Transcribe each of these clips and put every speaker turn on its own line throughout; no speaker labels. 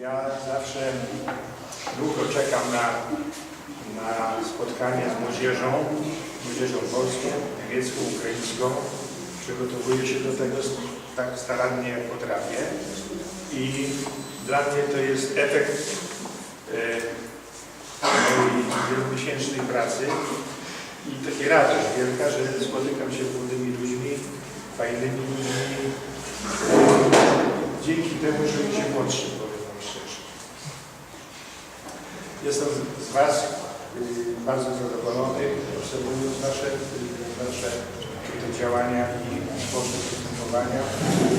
Ja zawsze długo czekam na, na spotkania z młodzieżą, młodzieżą polską, niemiecką, ukraińską. Przygotowuję się do tego tak starannie jak potrafię. I dla mnie to jest efekt e, mojej wielomiesięcznej pracy i takie radość wielka, że spotykam się z młodymi ludźmi, fajnymi ludźmi, dzięki temu, że mi się młodszy, Jestem z- Was y, bardzo zadowolony, obserwując Wasze, y, wasze tutaj działania i sposób postępowania.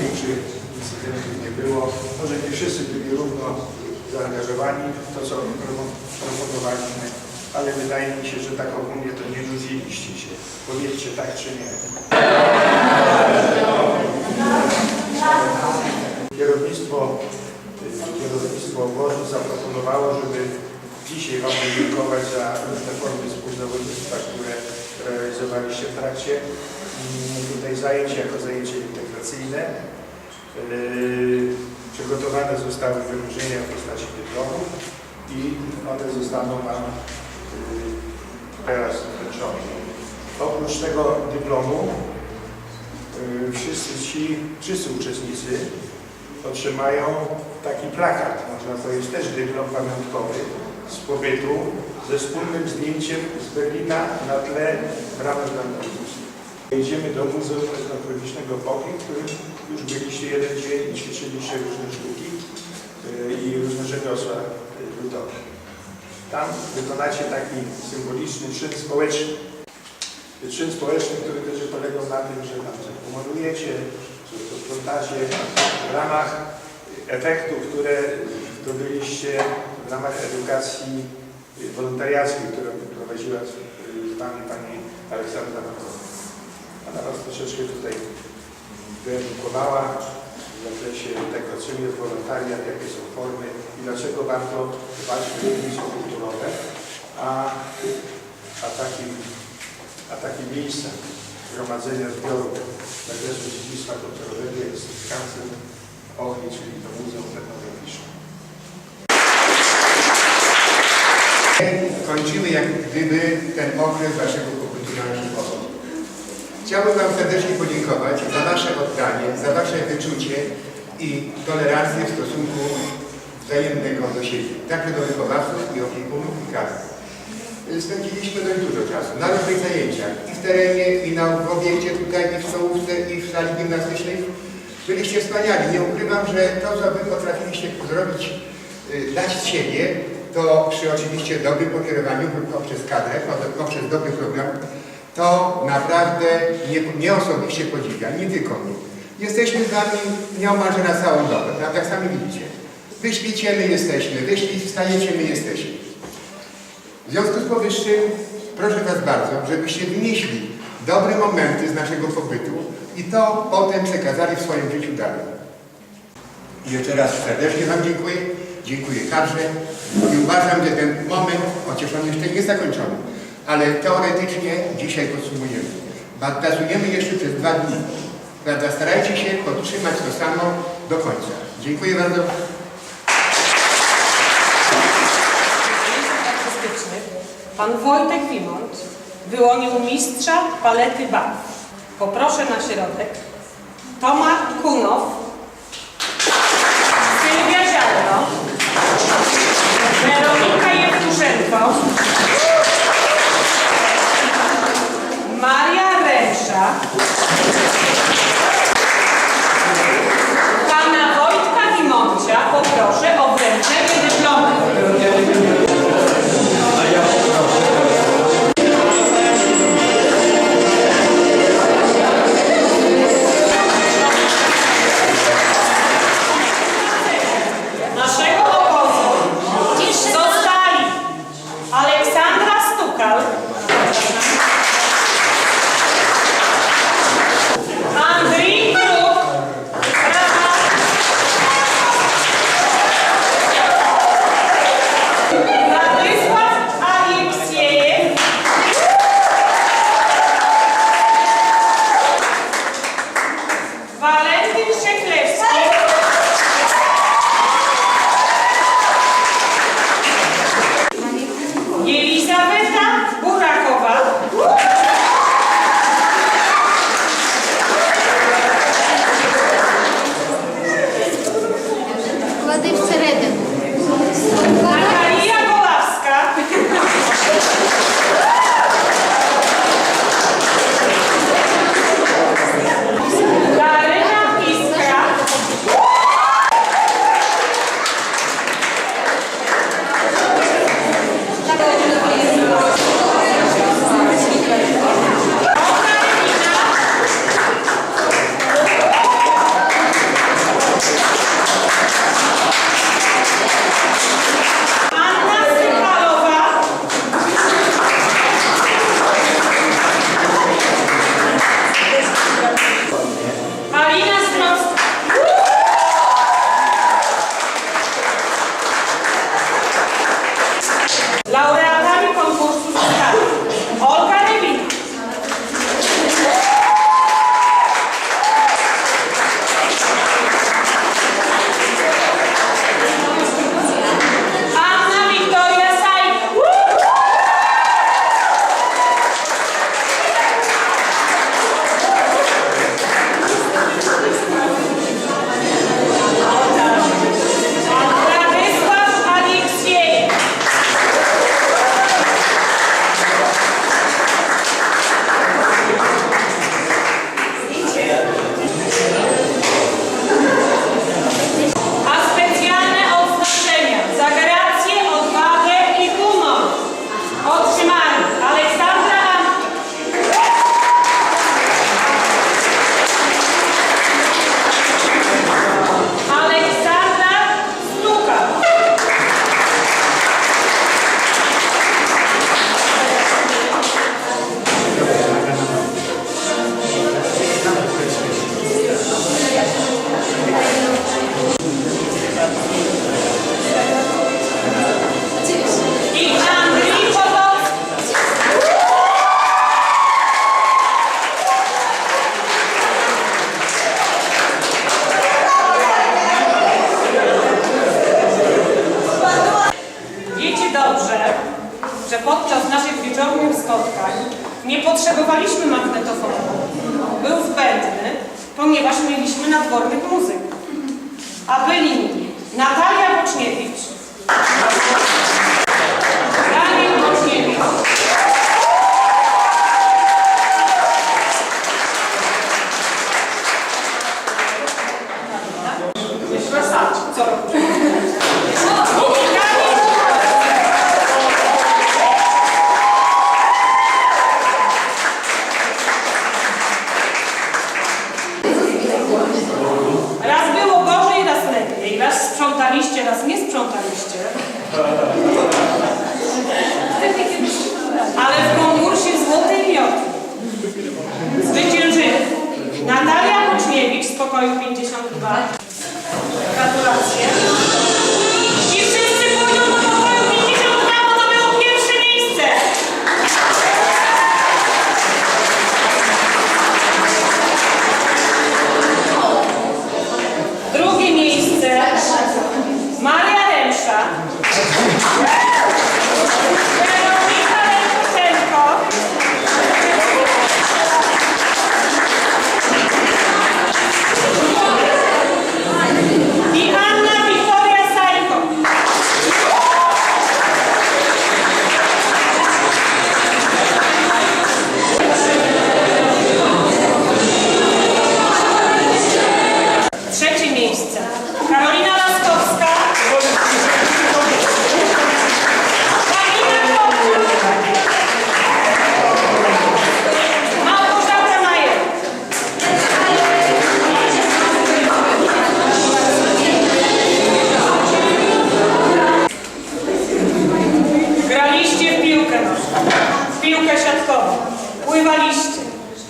Większych incydentów nie było. Może nie wszyscy byli równo zaangażowani w to, co proponowaliśmy, ale wydaje mi się, że tak ogólnie to nie nudziliście się. Powiedzcie tak czy nie. Kierownictwo, y, kierownictwo obozu zaproponowało, żeby dzisiaj Wam podziękować za różne formy współzawodnictwa, które realizowaliście w trakcie mm, tutaj zajęć jako zajęcia integracyjne. Yy, Przygotowane zostały wyróżnienia w postaci dyplomów i one zostaną Wam yy, teraz wręczone. Oprócz tego dyplomu yy, wszyscy ci, wszyscy uczestnicy otrzymają taki plakat, można powiedzieć też dyplom pamiątkowy z pobytu ze wspólnym zdjęciem z Berlina na tle bramy Brandenburskiej. Jedziemy do Muzeum Etnograficznego Poki, w którym już byliście jeden dzień i ćwiczyliście różne sztuki yy, i różne rzemiosła yy, ludowe. Tam wykonacie taki symboliczny czyn społeczny. Czyn społeczny, który też polegał na tym, że tam pomalujecie, że to sprzątacie w ramach efektów, które zdobyliście w ramach edukacji wolontariackiej, którą prowadziła z z Wami Pani Aleksandra Markowa. Ona Was troszeczkę tutaj wyedukowała w zakresie tego, czym jest wolontariat, jakie są formy i dlaczego warto dbać o dziedzictwo kulturowe, a, a, takim, a takie miejsca gromadzenia zbiorów z zakresu dziedzictwa kulturowego jest Kancel Ochry, czyli to Muzeum.
Kończymy jak gdyby ten okres waszego pobytu na naszym obozie. Chciałbym wam serdecznie podziękować za wasze oddanie, za wasze wyczucie i tolerancję w stosunku wzajemnego do siebie, także do wychowawców i opiekunów i kadr. Spędziliśmy dość dużo czasu na różnych zajęciach i w terenie, i na obiekcie tutaj, i w stołówce, i w sali gimnastycznej. Byliście wspaniali. Nie ukrywam, że to, co wy potrafiliście zrobić, y, dać siebie, to przy oczywiście dobrym pokierowaniu poprzez kadrę, po- poprzez dobry program, to naprawdę nie, nie osobiście podziwiam, nie tylko mnie. Jesteśmy z wami nieomalże na całą dobę, prawda? Jak sami widzicie. Wy śpicie, my jesteśmy, wy wstajecie, my jesteśmy. W związku z powyższym proszę Was bardzo, żebyście wynieśli dobre momenty z naszego pobytu i to potem przekazali w swoim życiu dalej. I jeszcze raz serdecznie Wam dziękuję. Dziękuję kadrze i uważam, że ten moment, chociaż on jeszcze nie zakończony, ale teoretycznie dzisiaj podsumujemy. Ba- Pracujemy jeszcze przez dwa dni. Prawda? Starajcie się podtrzymać to samo do końca. Dziękuję bardzo.
pan Wojtek Wimont wyłonił mistrza palety barw. Poproszę na środek Toma Kunow, Weronika Jewtuszenko, sprzątaliście, raz nie sprzątaliście. Ale w konkursie Złotej Miotki zwyciężyli Natalia Boczniewicz z pokoju 52. Gratulacje.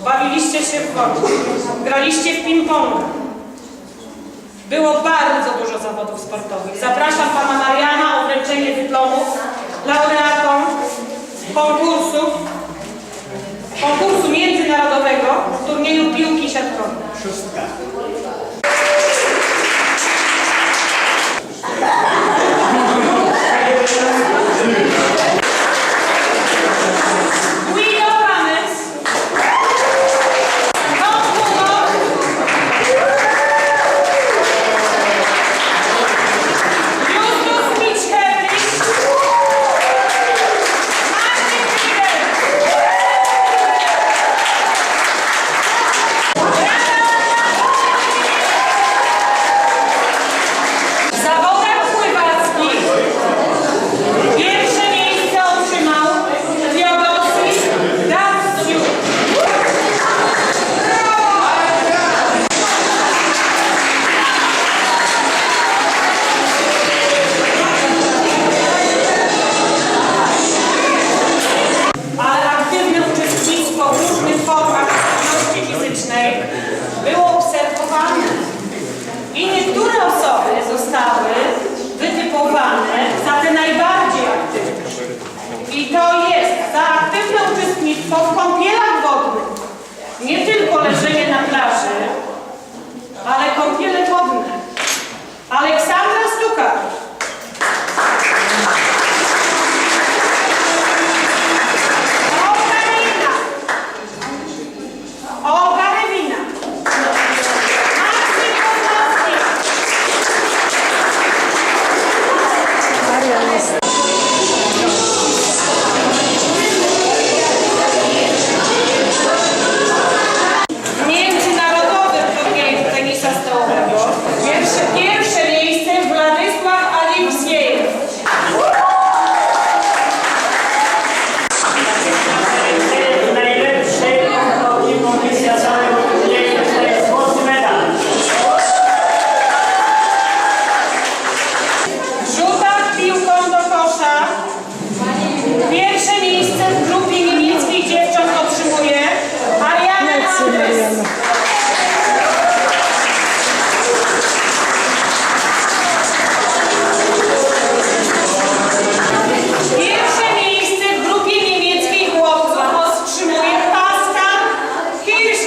Bawiliście się w wodzie, graliście w ping-ponga. Było bardzo dużo zawodów sportowych. Zapraszam pana Mariana o wręczenie dyplomów laureatom konkursu, konkursu międzynarodowego w turnieju piłki siatkowej. Guido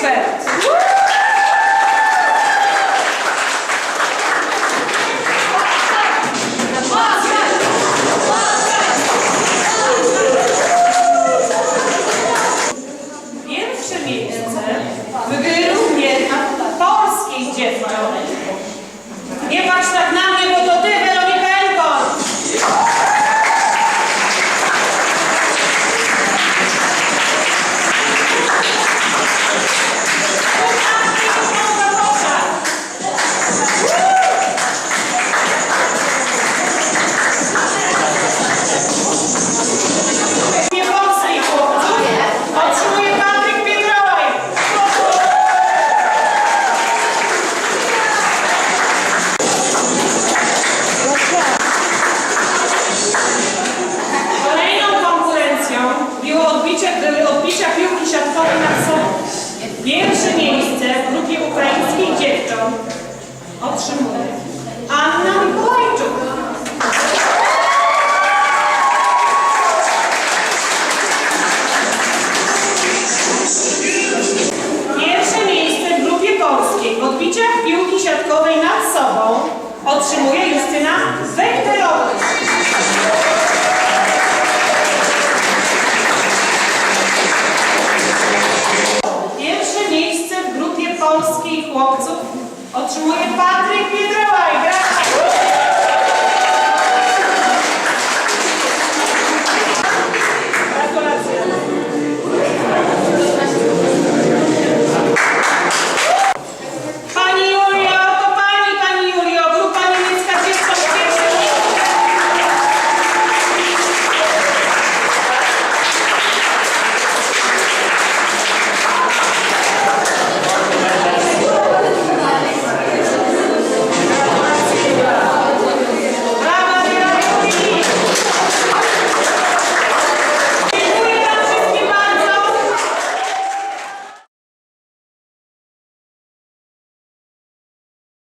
Stevens.